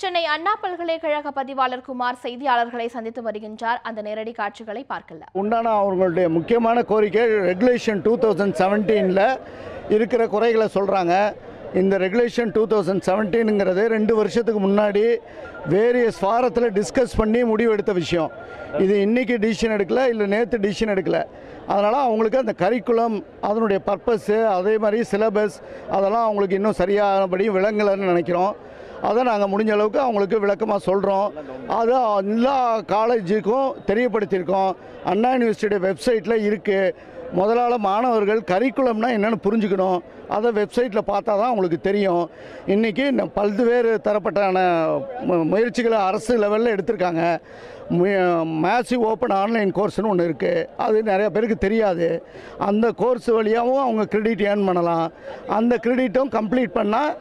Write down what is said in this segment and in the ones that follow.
சென்னை அண்ணா பல்கலைக்கழக பதிவாளர் குமார் செய்தியாளர்களை சந்தித்து வருகின்றார். அந்த நேரடி காட்சிகளை பார்க்கல உண்டான அவர்களுடைய முக்கியமான கோரிக்கை ரெகுலேஷன் டூ தௌசண்ட் செவன்டீனில் இருக்கிற குறைகளை சொல்கிறாங்க இந்த ரெகுலேஷன் டூ தௌசண்ட் செவன்டீனுங்கிறது ரெண்டு வருஷத்துக்கு முன்னாடி வேரியஸ் வாரத்தில் டிஸ்கஸ் பண்ணி முடிவெடுத்த விஷயம். இது இன்றைக்கி டிசிஷன் எடுக்கல இல்லை நேற்று டிசிஷன் எடுக்கல. அதனால் அவங்களுக்கு அந்த கரிக்குலம் அதனுடைய பர்பஸ்ஸு அதே மாதிரி சிலபஸ் அதெல்லாம் அவங்களுக்கு இன்னும் சரியானபடி விளங்கலைன்னு நினைக்கிறோம். அதை நாங்கள் முடிஞ்ச அளவுக்கு அவங்களுக்கு விளக்கமாக சொல்கிறோம் அதை எல்லா காலேஜுக்கும் தெரியப்படுத்தியிருக்கோம். அண்ணா யூனிவர்சிட்டி வெப்சைட்டில் இருக்குது முதலால மாணவர்கள் கரிக்குலம்னா என்னென்னு புரிஞ்சுக்கணும். அதை வெப்சைட்டில் பார்த்தா தான் அவங்களுக்கு தெரியும். இன்றைக்கி பல்வேறு தரப்பட்டான முயற்சிகளை அரசு லெவலில் எடுத்திருக்காங்க. மேசிவ் ஓப்பன் ஆன்லைன் கோர்ஸ்னு ஒன்று இருக்குது அது நிறையா பேருக்கு தெரியாது. அந்த கோர்ஸ் வழியாகவும் அவங்க கிரெடிட் ஏர்ன் பண்ணலாம். அந்த கிரெடிட்டும் கம்ப்ளீட் பண்ணால்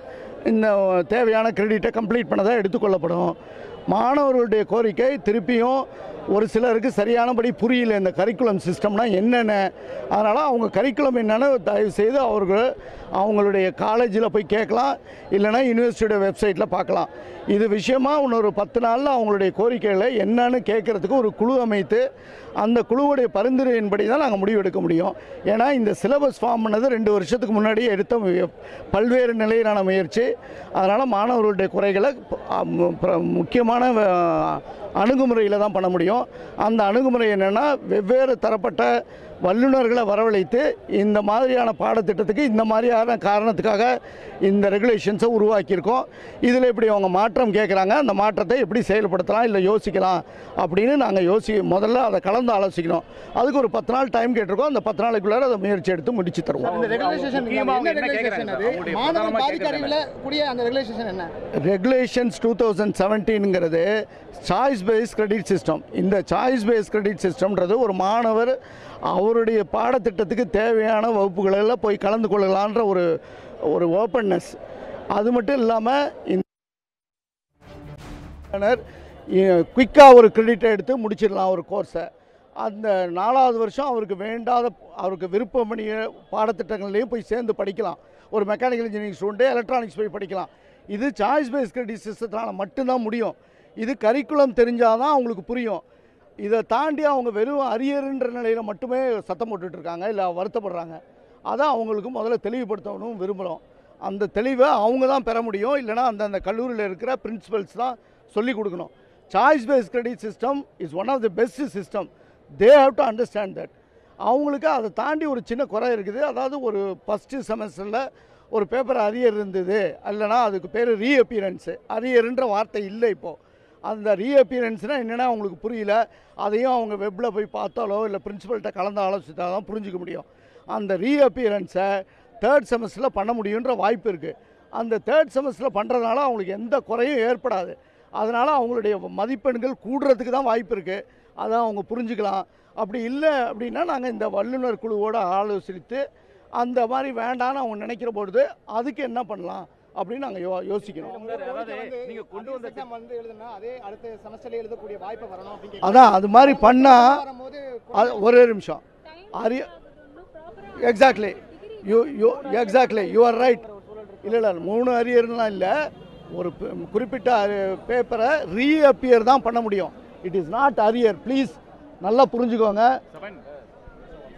இந்த தேவையான கிரெடிட்டை கம்ப்ளீட் பண்ணதாக எடுத்துக்கொள்ளப்படும் மாணவர்களுடைய கோரிக்கை திருப்பியும் ஒரு சிலருக்கு சரியானபடி புரியல இந்த கரிக்குலம் சிஸ்டம்னா என்னென்ன. அதனால் அவங்க கரிக்குலம் என்னென்னு தயவு செய்து அவர்கள் அவங்களுடைய காலேஜில் போய் கேட்கலாம். இல்லைனா யூனிவர்சிட்டியோட வெப்சைட்டில் பார்க்கலாம். இது விஷயமாக இன்னொரு பத்து நாளில் அவங்களுடைய கோரிக்கைகளை என்னன்னு கேட்குறதுக்கு ஒரு குழு அமைத்து அந்த குழுவுடைய பரிந்துரையின்படி தான் நாங்கள் முடிவெடுக்க முடியும். ஏன்னா இந்த சிலபஸ் ஃபார்ம் பண்ணது ரெண்டு வருஷத்துக்கு முன்னாடியே எடுத்த பல்வேறு நிலையிலான முயற்சி. அதனால் மாணவர்களுடைய குறைகளை முக்கியமான அணுகுமுறையில் தான் பண்ண முடியும். அந்த அணுகுமுறை என்னென்னா வெவ்வேறு தரப்பட்ட வல்லுநர்களை வரவழைத்து இந்த மாதிரியான பாடத்திட்டத்துக்கு இந்த மாதிரியான காரணத்துக்காக இந்த ரெகுலேஷன்ஸை உருவாக்கியிருக்கோம். இதில் இப்படி அவங்க மாற்றம் கேட்குறாங்க அந்த மாற்றத்தை எப்படி செயல்படுத்தலாம் இல்லை யோசிக்கலாம் அப்படின்னு நாங்கள் யோசி முதல்ல அதை கலந்து ஆலோசிக்கணும். அதுக்கு ஒரு பத்து நாள் டைம் கேட்டிருக்கோம். அந்த பத்து நாளைக்குள்ளார அதை முயற்சி எடுத்து முடிச்சு தருவோம். ரெகுலேஷன்ஸ் டூ தௌசண்ட் செவன்டீனுங்கிறது சாய்ஸ் பேஸ் கிரெடிட் சிஸ்டம் இந்த சாய்ஸ் பேஸ் கிரெடிட் சிஸ்டம்ன்றது ஒரு மாணவர் அவருடைய பாடத்திட்டத்துக்கு தேவையான வகுப்புகளில் போய் கலந்து கொள்ளலான்ற ஒரு ஒரு ஓப்பன்னஸ் அது மட்டும் இல்லாமல் இந்த குயிக்காக ஒரு கிரெடிட்டை எடுத்து முடிச்சிடலாம் ஒரு கோர்ஸை அந்த நாலாவது வருஷம் அவருக்கு வேண்டாத அவருக்கு விருப்பமணிய பாடத்திட்டங்கள்லேயும் போய் சேர்ந்து படிக்கலாம். ஒரு மெக்கானிக்கல் இன்ஜினியரிங் ஸ்டூடெண்ட்டு எலக்ட்ரானிக்ஸ் போய் படிக்கலாம். இது சாய்ஸ் பேஸ் கிரெடிட் சிஸ்டத்தினால மட்டும்தான் முடியும். இது கரிக்குலம் தெரிஞ்சால் தான் அவங்களுக்கு புரியும். இதை தாண்டி அவங்க வெறும் அரியருன்ற நிலையில் மட்டுமே சத்தம் போட்டுட்டு இருக்காங்க இல்லை வருத்தப்படுறாங்க. அதான் அவங்களுக்கு முதல்ல தெளிவுபடுத்தணும் விரும்புகிறோம் அந்த தெளிவை அவங்க தான் பெற முடியும். இல்லைனா அந்தந்த கல்லூரியில் இருக்கிற பிரின்சிபல்ஸ் தான் சொல்லிக் கொடுக்கணும். Choice base credit system is one of the best system they have to understand that அவங்களுக்கு அதை தாண்டி ஒரு சின்ன குறை இருக்குது. அதாவது ஒரு ஃபஸ்ட்டு செமஸ்டரில் ஒரு பேப்பர் அரியர் இருந்தது. இல்லைனா அதுக்கு பேர் ரீஅப்பியரன்ஸு அரியருன்ற வார்த்தை இல்லை இப்போது அந்த ரீஅப்பியரன்ஸ்னால் என்னென்னா அவங்களுக்கு புரியல. அதையும் அவங்க வெப்பில் போய் பார்த்தாலோ இல்லை பிரின்சிபல்கிட்ட கலந்து ஆலோசித்தால் தான் புரிஞ்சிக்க முடியும். அந்த ரீஅப்பியரன்ஸை தேர்ட் செமஸ்டரில் பண்ண முடியுன்ற வாய்ப்பு இருக்குது அந்த தேர்ட் செமஸ்டரில் பண்ணுறதுனால அவங்களுக்கு எந்த குறையும் ஏற்படாது. அதனால் அவங்களுடைய மதிப்பெண்கள் கூடுறதுக்கு தான் வாய்ப்பு இருக்குது அதை அவங்க புரிஞ்சுக்கலாம். அப்படி இல்லை அப்படின்னா நாங்கள் இந்த வல்லுநர் குழுவோடு ஆலோசித்து அந்த மாதிரி வேண்டான்னு அவங்க நினைக்கிற பொழுது அதுக்கு என்ன பண்ணலாம்? அப்படின்னு நாங்கள் யோ யோசிக்கணும் அதாவது நீங்க கொண்டு வந்த exam வந்து எழுதுனா அதே அடுத்த செமஸ்டர்ல எழுதக்கூடிய வாய்ப்பு வரணும் அப்படின்னு அதான் அது மாதிரி பண்ணால் ஒரே நிமிஷம். அரிய exactly you you exactly you are right இல்லை இல்லை மூணு அரியர்லாம் இல்லை. ஒரு குறிப்பிட்ட பேப்பரை ரீஅப்பியர் தான் பண்ண முடியும். It is not arrear. Please நல்லா புரிஞ்சுக்கோங்க.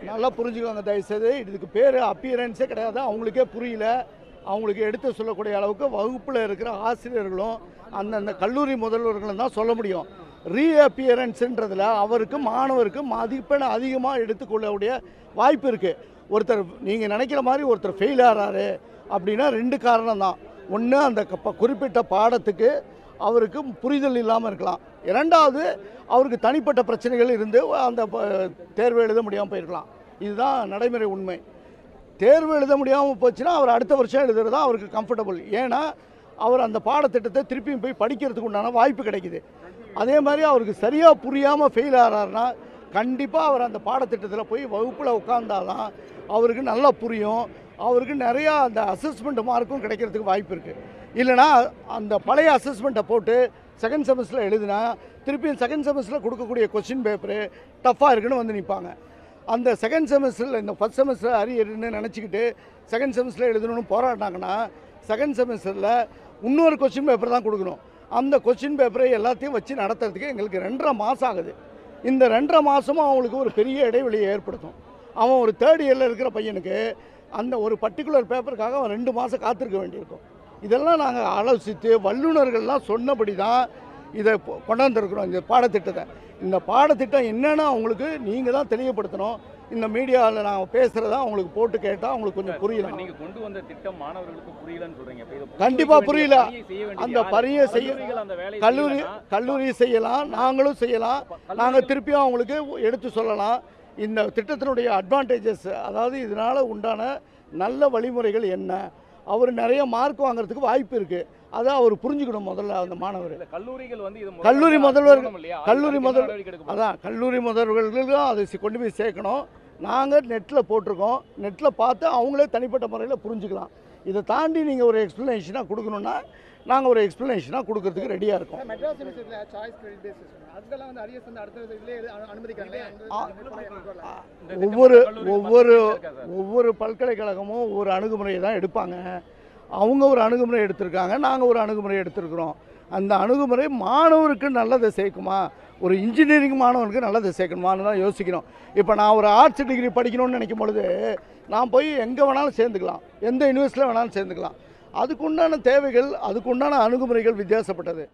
நல்லா புரிஞ்சுக்கோங்க தயவுசெய்து. இதுக்கு பேர் அப்பியரன்ஸே கிடையாது. அவங்களுக்கே புரியல. அவங்களுக்கு எடுத்து சொல்லக்கூடிய அளவுக்கு வகுப்பில் இருக்கிற ஆசிரியர்களும் அந்தந்த கல்லூரி முதல்வர்களும் தான் சொல்ல முடியும். ரீஅப்பியரன்ஸுன்றதில் அவருக்கு மாணவருக்கு மதிப்பெண் அதிகமாக எடுத்துக்கொள்ளக்கூடிய வாய்ப்பு இருக்குது ஒருத்தர் நீங்கள் நினைக்கிற மாதிரி ஒருத்தர் ஃபெயில் ஆகிறாரு அப்படின்னா ரெண்டு காரணம் தான். ஒன்று அந்த இப்போ குறிப்பிட்ட பாடத்துக்கு அவருக்கு புரிதல் இல்லாமல் இருக்கலாம். இரண்டாவது அவருக்கு தனிப்பட்ட பிரச்சனைகள் இருந்து அந்த ப- தேர்வு எழுத முடியாமல் போயிருக்கலாம். இதுதான் நடைமுறை உண்மை. தேர்வு எழுத முடியாமல் போச்சுன்னா அவர் அடுத்த வருஷம் எழுதுறது தான் அவருக்கு கம்ஃபர்டபுள் ஏன்னா அவர் அந்த பாடத்திட்டத்தை திருப்பியும் போய் படிக்கிறதுக்கு உண்டான வாய்ப்பு கிடைக்குது. அதே மாதிரி அவருக்கு சரியாக புரியாமல் ஃபெயில் ஆகிறாருன்னா கண்டிப்பாக அவர் அந்த பாடத்திட்டத்தில் போய் வகுப்பில் உட்காந்தாதான் அவருக்கு நல்லா புரியும். அவருக்கு நிறையா அந்த அசஸ்மெண்ட் மார்க்கும் கிடைக்கிறதுக்கு வாய்ப்பு இருக்குது இல்லைனா அந்த பழைய அசஸ்மெண்ட்டை போட்டு செகண்ட் செமஸ்டரில் எழுதினா திருப்பியும் செகண்ட் செமஸ்டரில் கொடுக்கக்கூடிய கொஸ்டின் பேப்பரு டஃப்பாக இருக்குன்னு வந்து நிற்பாங்க அந்த செகண்ட் செமஸ்டரில் இந்த ஃபஸ்ட் செமஸ்டர் அரியர்னு நினச்சிக்கிட்டு செகண்ட் செமஸ்டரில் எழுதணும்னு போராடினாங்கன்னா செகண்ட் செமஸ்டரில் இன்னொரு கொஸ்டின் பேப்பர் தான் கொடுக்கணும். அந்த கொஸ்டின் பேப்பரை எல்லாத்தையும் வச்சு நடத்துறதுக்கு எங்களுக்கு ரெண்டரை மாதம் ஆகுது. இந்த ரெண்டரை மாதமும் அவங்களுக்கு ஒரு பெரிய இடைவெளியை ஏற்படுத்தும். அவன் ஒரு தேர்ட் இயரில் இருக்கிற பையனுக்கு அந்த ஒரு பர்டிகுலர் பேப்பருக்காக அவன் ரெண்டு மாதம் காத்திருக்க வேண்டியிருக்கும். இதெல்லாம் நாங்கள் ஆலோசித்து வல்லுநர்கள்லாம் சொன்னபடி தான் இதை கொண்டாந்துருக்குறோம். இந்த பாடத்திட்டத்தை. இந்த பாடத்திட்டம் என்னன்னு அவங்களுக்கு நீங்கள் தான் தெளிவுபடுத்தணும். இந்த மீடியாவில் நான் பேசுகிறதா அவங்களுக்கு போட்டு கேட்டால் அவங்களுக்கு கொஞ்சம் புரியலாம் நீங்க கொண்டு வந்த திட்டம் மாணவர்களுக்கு புரியலன்னு சொல்றீங்க. இப்ப இதை புரிய கண்டிப்பா வைக்க புரியல. அந்த? பணியை செய்ய- கல்லூரி கல்லூரி செய்யலாம். நாங்களும் செய்யலாம். நாங்கள் திருப்பியும் அவங்களுக்கு எடுத்து சொல்லலாம். இந்த திட்டத்தினுடைய அட்வான்டேஜஸ் அதாவது இதனால் உண்டான நல்ல வழிமுறைகள் என்ன? அவர் நிறைய மார்க் வாங்குறதுக்கு வாய்ப்பு இருக்குது அதை அவர் புரிஞ்சுக்கணும் முதல்ல அந்த மாணவர். கல்லூரிகள் வந்து இது கல்லூரி முதல்ல முதல்வர் சொல்லணும் இல்லையா? கல்லூரி முதல்? அதான் கல்லூரி முதல்வர்களுக்கும் அதை கொண்டு போய் சேர்க்கணும். நாங்கள் நெட்டில் போட்டிருக்கோம். நெட்டில் பார்த்து அவங்களே தனிப்பட்ட முறையில் புரிஞ்சுக்கலாம். இதை தாண்டி நீங்கள் ஒரு எக்ஸ்ப்ளனேஷனாக கொடுக்கணுன்னா நாங்கள் ஒரு எக்ஸ்ப்ளனேஷனாக கொடுக்கறதுக்கு ரெடியாக இருக்கோம். ஒவ்வொரு ஒவ்வொரு? ஒவ்வொரு பல்கலைக்கழகமும் ஒவ்வொரு அணுகுமுறையை தான் எடுப்பாங்க. அவங்க ஒரு அணுகுமுறை எடுத்திருக்காங்க நாங்கள் ஒரு அணுகுமுறை எடுத்திருக்கிறோம். அந்த அணுகுமுறை மாணவருக்கு நல்லதை சேர்க்குமா? ஒரு இன்ஜினியரிங் மாணவனுக்கு நல்லதை சேர்க்கணுமான்னு தான் யோசிக்கணும் இப்போ நான் ஒரு ஆர்ட்ஸ் டிகிரி படிக்கணும்னு நினைக்கும் பொழுது நான் போய் எங்கே வேணாலும் சேர்ந்துக்கலாம். எந்த யூனிவர்சிட்டியில் வேணாலும் சேர்ந்துக்கலாம். அதுக்குண்டான தேவைகள் அதுக்குண்டான அணுகுமுறைகள் வித்தியாசப்பட்டது.